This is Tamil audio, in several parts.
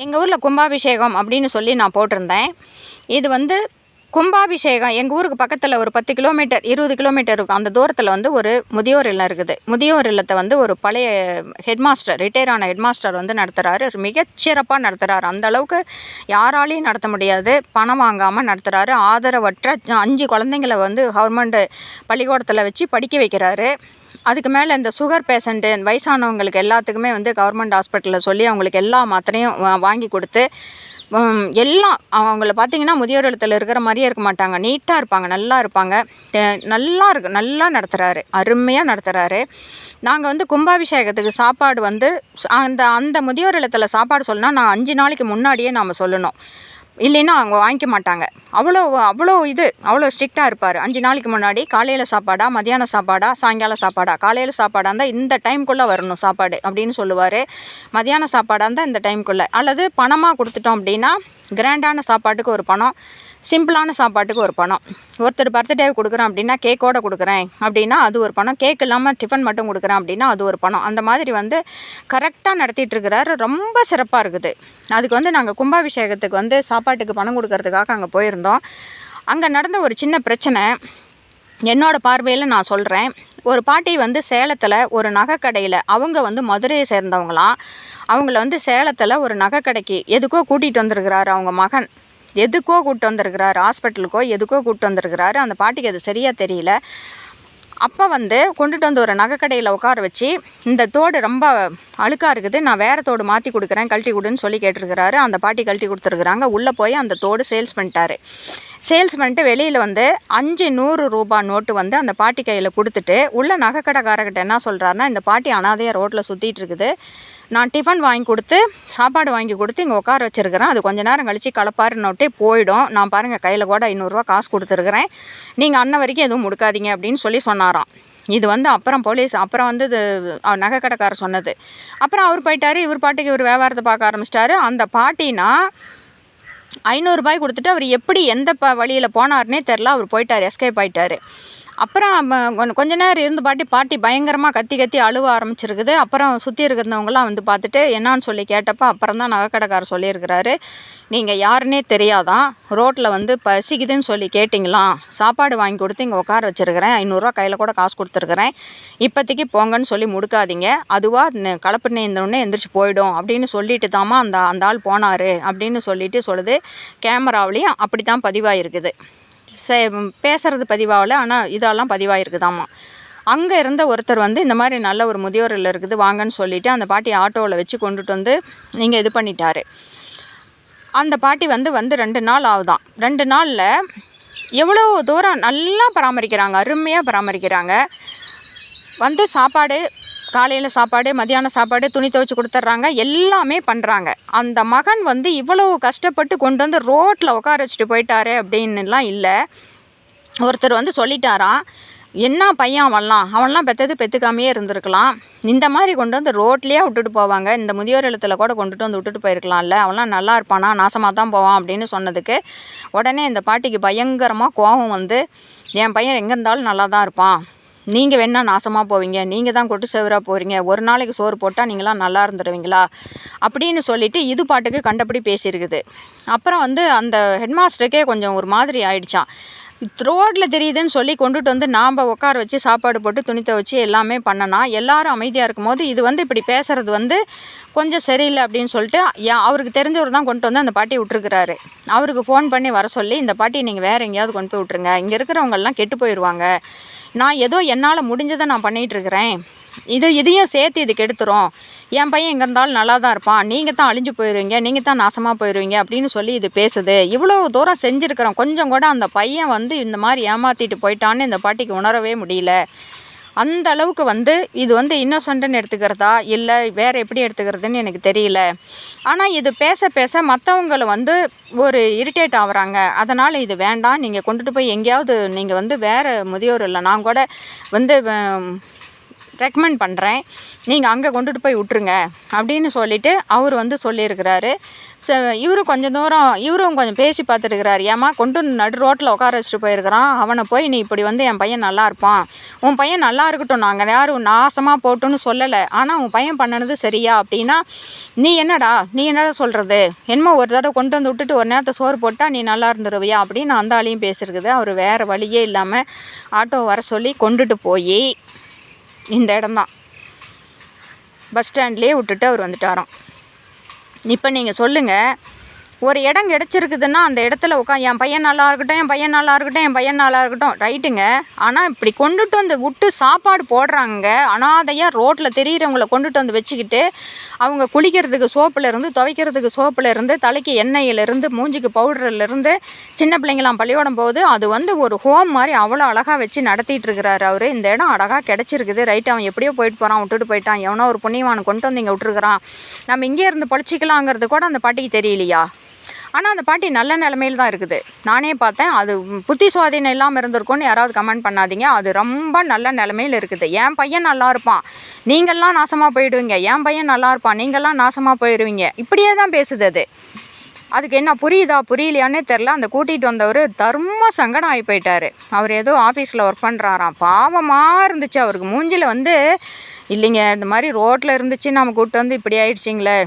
எங்கள் ஊரில் கும்பாபிஷேகம் அப்படின்னு சொல்லி நான் போட்டிருந்தேன். இது வந்து கும்பாபிஷேகம். எங்கள் ஊருக்கு பக்கத்தில் ஒரு பத்து கிலோமீட்டர் இருபது கிலோமீட்டர் இருக்கும். அந்த தூரத்தில் வந்து ஒரு முதியோர் இல்லம் இருக்குது. முதியோர் இல்லத்தை வந்து ஒரு பழைய ஹெட்மாஸ்டர் ரிட்டையர் ஆன ஹெட்மாஸ்டர் வந்து நடத்துகிறாரு மிகச்சிறப்பாக நடத்துகிறாரு அந்த அளவுக்கு யாராலையும் நடத்த முடியாது. பணம் வாங்காமல் நடத்துகிறாரு ஆதரவற்ற அஞ்சு குழந்தைங்கள வந்து கவர்மெண்ட் பள்ளிக்கூடத்தில் வச்சு படிக்க வைக்கிறாரு. அதுக்கு மேலே இந்த சுகர் பேஷண்ட்டு வயசானவங்களுக்கு எல்லாத்துக்குமே வந்து கவர்மெண்ட் ஹாஸ்பிட்டலில் சொல்லி அவங்களுக்கு எல்லா மாத்திரையும் வாங்கி கொடுத்து எல்லாம் அவங்கள பார்த்தீங்கன்னா முதியோர் இடத்துல இருக்கிற மாதிரியே இருக்க மாட்டாங்க. நீட்டாக இருப்பாங்க நல்லா இருப்பாங்க. நல்லா இருக்கு நல்லா நடத்துகிறாரு அருமையாக நடத்துகிறாரு நாங்கள் வந்து கும்பாபிஷேகத்துக்கு சாப்பாடு வந்து அந்த அந்த முதியோர் இல்லத்தில் சாப்பாடு சொல்லணும்னா நான் அஞ்சு நாளைக்கு முன்னாடியே நாம் சொல்லணும். இல்லைன்னா அவங்க வாங்கிக்க மாட்டாங்க. அவ்வளோ அவ்வளோ இது அவ்வளோ ஸ்ட்ரிக்டாக இருப்பார். அஞ்சு நாளைக்கு முன்னாடி காலையில் சாப்பாடா மதியான சாப்பாடா சாயங்காலம் சாப்பாடா? காலையில் சாப்பாடாக இருந்தால் இந்த டைம்குள்ளே வரணும் சாப்பாடு அப்படின்னு சொல்லுவார். மதியான சாப்பாடாக இருந்தால் இந்த டைம்குள்ளே அல்லது பணமாக கொடுத்துட்டோம் அப்படின்னா கிராண்டான சாப்பாட்டுக்கு ஒரு பணம். சிம்பிளான சாப்பாட்டுக்கு ஒரு பணம். ஒருத்தர் பர்த்டே கொடுக்குறேன் அப்படின்னா கேக்கோட கொடுக்குறேன் அப்படின்னா அது ஒரு பணம். கேக் இல்லாமல் டிஃபன் மட்டும் கொடுக்குறேன் அப்படின்னா அது ஒரு பணம். அந்த மாதிரி வந்து கரெக்டாக நடத்திட்டு இருக்கிறாரு. ரொம்ப சிறப்பாக இருக்குது. அதுக்கு வந்து நாங்கள் கும்பாபிஷேகத்துக்கு வந்து சாப்பாட்டுக்கு பணம் கொடுக்கறதுக்காக அங்கே போயிருந்தோம். அங்கே நடந்த ஒரு சின்ன பிரச்சனை என்னோட பார்வையில் நான் சொல்கிறேன் ஒரு பாட்டி வந்து சேலத்தில் ஒரு நகைக்கடையில் அவங்க வந்து மதுரையை சேர்ந்தவங்களாம். அவங்கள வந்து சேலத்தில் ஒரு நகைக்கடைக்கு எதுக்கோ கூட்டிகிட்டு வந்திருக்கிறாரு அவங்க மகன். எதுக்கோ கூப்பிட்டு வந்திருக்கிறாரு ஹாஸ்பிட்டலுக்கோ எதுக்கோ கூப்பிட்டு வந்திருக்கிறாரு. அந்த பாட்டிக்கு அது சரியாக தெரியல. அப்போ வந்து கொண்டுட்டு வந்து ஒரு நகைக்கடையில் உட்கார வச்சு இந்த தோடு ரொம்ப அழுக்காக இருக்குது நான் வேறு தோடு மாற்றி கொடுக்குறேன் கழட்டி கொடுன்னு சொல்லி கேட்டிருக்கிறாரு. அந்த பாட்டி கழட்டி கொடுத்துருக்குறாங்க. உள்ளே போய் அந்த தோடு சேல்ஸ் பண்ணிட்டாரு. சேல்ஸ் வெளியில் வந்து அஞ்சு நூறு ரூபா நோட்டு வந்து அந்த பாட்டி கையில் கொடுத்துட்டு உள்ள நகைக்கடைக்காரர்கிட்ட என்ன சொல்கிறாருன்னா இந்த பாட்டி அனாதையாக ரோட்டில் சுற்றிட்டு இருக்குது. நான் டிஃபன் வாங்கி கொடுத்து சாப்பாடு வாங்கி கொடுத்து இங்கே உட்கார வச்சுருக்கிறேன். அது கொஞ்ச நேரம் கழித்து கலப்பாருன்னொட்டே போயிடும். நான் பாருங்கள் கையில் கூட ஐநூறுரூவா காசு கொடுத்துருக்குறேன். நீங்கள் அன்ன வரைக்கும் எதுவும் முடுக்காதீங்க அப்படின்னு சொல்லி சொன்னாராம். இது வந்து அப்புறம் போலீஸ் அப்புறம் வந்து இது நகைக்கடைக்காரர் சொன்னது. அப்புறம் அவர் போயிட்டார் இவர் பாட்டுக்கு இவர் வியாபாரத்தை பார்க்க ஆரம்பிச்சிட்டாரு. அந்த பாட்டினா ஐநூறுரூபாய் கொடுத்துட்டு அவர் எப்படி எந்த ப வழியில் போனார்னே தெரில அவர் போயிட்டார் எஸ்கேப் ஆயிட்டார். அப்புறம் கொஞ்ச- நேரம் இருந்து பாட்டி பாட்டி பயங்கரமாக கத்தி கத்தி அழுவ ஆரம்பிச்சிருக்குது. அப்புறம் சுற்றி இருக்கிறவங்களாம் வந்து பார்த்துட்டு என்னான்னு சொல்லி கேட்டப்போ அப்புறம் தான் நகைக்கடைக்காரர் சொல்லியிருக்கிறாரு. நீங்கள் யாருன்னே தெரியாதான் ரோட்டில் வந்து பசிக்குதுன்னு சொல்லி கேட்டிங்களாம் சாப்பாடு வாங்கி கொடுத்து இங்கே உட்கார வச்சிருக்கிறேன். ஐநூறுரூவா கையில் கூட காசு கொடுத்துருக்குறேன். இப்போதைக்கு போங்கன்னு சொல்லி முடுக்காதீங்க. அதுவாக கலப்பு நேர்ந்தோடனே எந்திரிச்சு போயிடும். அப்படின்னு சொல்லிட்டு தாம்மா அந்த அந்த ஆள் போனார். அப்படின்னு சொல்லிட்டு சொல்லுது. கேமராவிலையும் அப்படி தான் பதிவாயிருக்குது. பேசுகிறது பதிவாகல ஆனால் இதெல்லாம் பதிவாயிருக்குதாம்மா அங்கே இருந்த ஒருத்தர் வந்து இந்த மாதிரி நல்ல ஒரு முதியோரில் இருக்குது வாங்கன்னு சொல்லிவிட்டு அந்த பாட்டி ஆட்டோவில் வச்சு கொண்டுட்டு வந்து நீங்கள் இது பண்ணிட்டாரு. அந்த பாட்டி வந்து வந்து ரெண்டு நாள் ஆகுதான். ரெண்டு நாளில் எவ்வளோ தூரம் நல்லா பராமரிக்கிறாங்க அருமையாக பராமரிக்கிறாங்க. வந்து சாப்பாடு காலையில் சாப்பாடு மதியான சாப்பாடு துணி துவைச்சி கொடுத்துட்றாங்க. எல்லாமே பண்ணுறாங்க அந்த மகன் வந்து இவ்வளோ கஷ்டப்பட்டு கொண்டு வந்து ரோட்டில் உட்கார வச்சுட்டு போயிட்டாரு அப்படின்னுலாம் இல்லை. ஒருத்தர் வந்து சொல்லிட்டாராம் என்ன பையன் அவன்லாம்? அவன்லாம் பெற்றது பெற்றுக்காமையே இருந்திருக்கலாம். இந்த மாதிரி கொண்டு வந்து ரோட்லேயே விட்டுட்டு போவாங்க. இந்த முதியோர் இல்லத்தில் கூட கொண்டுட்டு வந்து விட்டுட்டு போயிருக்கலாம்ல. அவன்லாம் நல்லா இருப்பானா? நாசமாக தான் போவான் அப்படின்னு சொன்னதுக்கு உடனே இந்த பாட்டிக்கு பயங்கரமாக கோபம் வந்து என் பையன் எங்கே இருந்தாலும் நல்லா தான் இருப்பான். நீங்கள் வேணால் நாசமாக போவீங்க. நீங்கள் தான் கொட்டு செவராக போகிறீங்க ஒரு நாளைக்கு சோறு போட்டால் நீங்களாம் நல்லா இருந்துருவீங்களா? அப்படின்னு சொல்லிவிட்டு இது பாட்டுக்கு கண்டபடி பேசியிருக்குது அப்புறம் வந்து அந்த ஹெட்மாஸ்டருக்கே கொஞ்சம் ஒரு மாதிரி ஆயிடுச்சான் ரோட்டில் தெரியுதுன்னு சொல்லி கொண்டுட்டு வந்து நாம் உட்கார வச்சு சாப்பாடு போட்டு துணி துவச்சி எல்லாமே பண்ணனா எல்லாரும் அமைதியாக இருக்கும்போது இது வந்து இப்படி பேசுகிறது வந்து கொஞ்சம் சரியில்லை அப்படின்னு சொல்லிட்டு யா- அவருக்கு தெரிஞ்சவர் தான் கொண்டு வந்து அந்த பாட்டி விட்டுருக்குறாரு. அவருக்கு ஃபோன் பண்ணி வர சொல்லி இந்த பாட்டியை நீங்கள் வேறு எங்கேயாவது கொண்டு போய் விட்ருங்க இங்கே இருக்கிறவங்கெல்லாம் கெட்டு போயிடுவாங்க நான் ஏதோ என்னால் முடிஞ்சதை நான் பண்ணிகிட்ருக்கிறேன் இது இதையும் சேர்த்து இது கெடுத்துரும் என் பையன் எங்கே இருந்தாலும் நல்லா தான் இருப்பான். நீங்கள் தான் அழிஞ்சு போயிடுவீங்க நீங்கள் தான் நாசமாக போயிடுவீங்க அப்படின்னு சொல்லி இது பேசுது. இவ்வளோ தூரம் செஞ்சுருக்கிறோம். கொஞ்சம் கூட அந்த பையன் வந்து இந்த மாதிரி ஏமாற்றிட்டு போயிட்டான்னு இந்த பாட்டிக்கு உணரவே முடியல. அந்த அளவுக்கு வந்து இது வந்து இன்னோசன்ட்டுன்னு எடுத்துக்கிறதா? இல்லை வேறு எப்படி எடுத்துக்கிறதுன்னு எனக்கு தெரியல. ஆனால் இது பேச பேச மற்றவங்களை வந்து ஒரு இரிட்டேட் ஆகுறாங்க. அதனால் இது வேண்டாம். நீங்கள் கொண்டுட்டு போய் எங்கேயாவது நீங்கள் வந்து வேறு முதியோர் இல்லை. நான் கூட வந்து ரெக்கமெண்ட் பண்ணுறேன் நீங்கள் அங்கே கொண்டுட்டு போய் விட்ருங்க அப்படின்னு சொல்லிவிட்டு அவர் வந்து சொல்லியிருக்கிறாரு. ச இவரும் கொஞ்சம் தூரம் இவரும் கொஞ்சம் பேசி பார்த்துருக்கிறாரு. ஏமா கொண்டு வந்து நடு ரோட்டில் உட்கார வச்சுட்டு போயிருக்கிறான். அவனை போய் நீ இப்படி வந்து என் பையன் நல்லா இருப்பான். உன் பையன் நல்லா இருக்கட்டும். நாங்கள் யாரும் நாசமாக போட்டுன்னு சொல்லலை. ஆனால் உன் பையன் பண்ணினது சரியா? அப்படின்னா நீ என்னடா? நீ என்னடா சொல்கிறது என்னமோ ஒரு தடவை கொண்டு வந்து விட்டுட்டு ஒரு நேரத்தை சோறு போட்டால் நீ நல்லா இருந்துருவியா? அப்படின்னு அந்த ஆளையும் பேசியிருக்குது. அவர் வேறு வழியே இல்லாமல் ஆட்டோ வர சொல்லி கொண்டுட்டு போய் இந்த இடம்தான். பஸ் ஸ்டாண்ட்லேயே விட்டுட்டு அவர் வந்துட்டாராம். இப்போ நீங்கள் சொல்லுங்கள் ஒரு இடம் கிடச்சிருக்குதுன்னா அந்த இடத்துல உட்கா என் பையன் நல்லா இருக்கட்டும் என் பையன் நல்லா இருக்கட்டும் என் பையன் நல்லா இருக்கட்டும். ரைட்டுங்க ஆனால் இப்படி கொண்டுட்டு வந்து விட்டு சாப்பாடு போடுறாங்க. அனாதையாக ரோட்டில் தெரியிறவங்கள கொண்டுட்டு வந்து வச்சுக்கிட்டு அவங்க குளிக்கிறதுக்கு சோப்பில் இருந்து துவைக்கிறதுக்கு சோப்பில் இருந்து தலைக்கு எண்ணெயிலிருந்து மூஞ்சிக்கு பவுடர்லேருந்து சின்ன பிள்ளைங்களாம் பள்ளியோடும் போகுது. அது வந்து ஒரு ஹோம் மாதிரி அவ்வளோ அழகாக வச்சு நடத்திட்டு இருக்கிறாரு அவர். இந்த இடம் அழகாக கிடச்சிருக்குது. ரைட் அவன் எப்படியோ போயிட்டு போகிறான் விட்டுட்டு போயிட்டான். எவனோ ஒரு புண்ணியவானை கொண்டு வந்து இங்கே விட்டுருக்குறான். நம்ம இங்கே இருந்து பொழைச்சிக்கலாங்கிறது கூட அந்த பாட்டிக்கு தெரியலையா? ஆனால் அந்த பாட்டி நல்ல நிலமையில் தான் இருக்குது. நானே பார்த்தேன் அது புத்தி சுவாதீனம் இல்லாமல் இருந்திருக்கும்னு யாராவது கமெண்ட் பண்ணாதீங்க. அது ரொம்ப நல்ல நிலமையில் இருக்குது. என் பையன் நல்லா இருப்பான். நீங்கள்லாம் நாசமாக போயிடுவீங்க. என் பையன் நல்லா இருப்பான். நீங்கள்லாம் நாசமாக போயிடுவீங்க இப்படியே தான் பேசுது அது. அதுக்கு என்ன புரியுதா புரியலையானே தெரில அந்த கூட்டிகிட்டு வந்தவர் தர்ம சங்கடம் ஆகி போயிட்டார். அவர் ஏதோ ஆஃபீஸில் ஒர்க் பண்ணுறாராம் பாவமாக இருந்துச்சு அவருக்கு. மூஞ்சில் வந்து இல்லைங்க இந்த மாதிரி ரோட்டில் இருந்துச்சு நம்ம கூப்பிட்டு வந்து இப்படி ஆயிடுச்சிங்களே.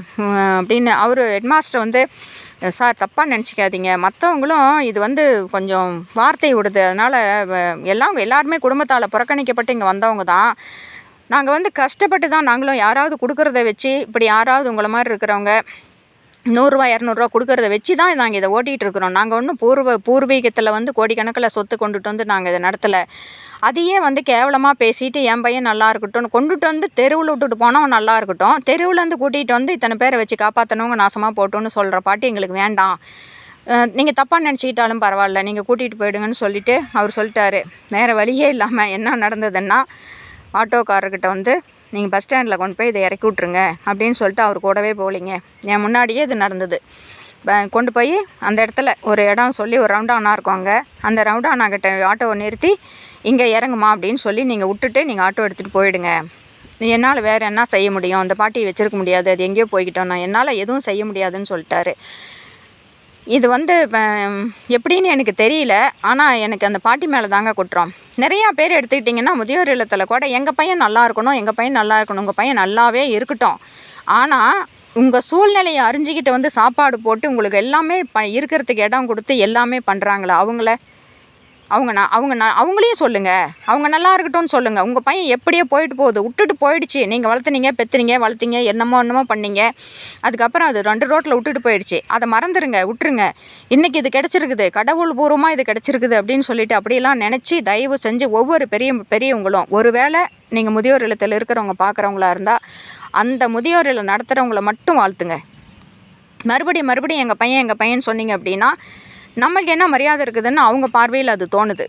அப்படின்னு அவர் ஹெட்மாஸ்டர் வந்து சார் தப்பாக நினச்சிக்காதீங்க. மற்றவங்களும் இது வந்து கொஞ்சம் வார்த்தை விடுது. அதனால் எல்லாம் எல்லாருமே குடும்பத்தால் புறக்கணிக்கப்பட்டு இங்கே வந்தவங்க தான். நாங்கள் வந்து கஷ்டப்பட்டு தான் நாங்களும் யாராவது கொடுக்குறத வச்சு இப்படி யாராவது உங்களை மாதிரி இருக்கிறவங்க நூறுரூவா இரநூறுவா கொடுக்கறத வச்சு தான் நாங்கள் இதை ஓட்டிகிட்டு இருக்கிறோம் நாங்கள் ஒன்றும் பூர்வ பூர்வீகத்தில் வந்து கோடிக்கணக்கில் சொத்து கொண்டுட்டு வந்து நாங்கள் இதை நடத்தலை. அதையே வந்து கேவலமாக பேசிட்டு என் பையன் நல்லா இருக்கட்டும் கொண்டுட்டு வந்து தெருவில் விட்டுட்டு போனோம் நல்லா இருக்கட்டும். தெருவுலேருந்து கூட்டிகிட்டு வந்து இத்தனை பேரை வச்சு காப்பாற்றணுங்க நாசமாக போட்டோன்னு சொல்கிற பாட்டு எங்களுக்கு வேண்டாம். நீங்கள் தப்பாக நினச்சிக்கிட்டாலும் பரவாயில்ல. நீங்கள் கூட்டிகிட்டு போயிடுங்கன்னு சொல்லிவிட்டு அவர் சொல்லிட்டாரு. வேறு வழியே இல்லாமல் என்ன நடந்ததுன்னா ஆட்டோக்காரர்கிட்ட வந்து நீங்கள் பஸ் ஸ்டாண்டில் கொண்டு போய் இதை இறக்கி விட்ருங்க அப்படின்னு சொல்லிட்டு அவர் கூடவே போகலிங்க. என் முன்னாடியே இது நடந்தது. கொண்டு போய் அந்த இடத்துல ஒரு இடம் சொல்லி ஒரு ரவுண்டானா இருக்கும் அங்கே. அந்த ரவுண்டானா கிட்ட ஆட்டோவை நிறுத்தி இங்கே இறங்குமா அப்படின்னு சொல்லி நீங்கள் விட்டுட்டு நீங்கள் ஆட்டோ எடுத்துகிட்டு போயிடுங்க. என்னால் வேறு என்ன செய்ய முடியும்? அந்த பாட்டியை வச்சிருக்க முடியாது. அது எங்கேயோ போய்கிட்டோம் நான். என்னால் எதுவும் செய்ய முடியாதுன்னு சொல்லிட்டாரு. இது வந்து இப்போ, எப்படின்னு எனக்கு தெரியல. ஆனால் எனக்கு அந்த பாட்டி மேலே தாங்க குற்றம். நிறையா பேர் எடுத்துக்கிட்டிங்கன்னா முதியோர் இல்லத்தில் கூட எங்கள் பையன் நல்லா இருக்கணும் எங்கள் பையன் நல்லா இருக்கணும் உங்கள் பையன் நல்லாவே இருக்கட்டும். ஆனால் உங்கள் சூழ்நிலையை அறிஞ்சிக்கிட்டு வந்து சாப்பாடு போட்டு உங்களுக்கு எல்லாமே ப இருக்கிறதுக்கு இடம் கொடுத்து எல்லாமே பண்ணுறாங்களா அவங்கள அவங்க நான் அவங்க நான் அவங்களையும் சொல்லுங்கள் அவங்க நல்லா இருக்கட்டும்னு சொல்லுங்கள் உங்கள் பையன் எப்படியோ போயிட்டு போகுது. விட்டுட்டு போயிடுச்சு. நீங்கள் வளர்த்துனீங்க பெத்துனீங்க வளர்த்தீங்க என்னமோ என்னமோ பண்ணீங்க. அதுக்கப்புறம் அது ரெண்டு ரோட்டில் விட்டுட்டு போயிடுச்சு. அதை மறந்துடுங்க விட்டுருங்க. இன்றைக்கி இது கிடச்சிருக்குது. கடவுள் பூர்வமாக இது கிடச்சிருக்குது அப்படின்னு சொல்லிட்டு அப்படியெல்லாம் நினச்சி தயவு செஞ்சு ஒவ்வொரு பெரிய பெரியவங்களும் ஒருவேளை நீங்கள் முதியோர் இல்லத்தில் இருக்கிறவங்க பார்க்குறவங்களா இருந்தால் அந்த முதியோர் இல்லம் நடத்துகிறவங்கள மட்டும் வாழ்த்துங்க. மறுபடியும் மறுபடியும் எங்கள் பையன் எங்கள் பையன் சொன்னீங்க அப்படின்னா நம்மளுக்கு என்ன மரியாதை இருக்குதுன்னு அவங்க பார்வையில் அது தோணுது.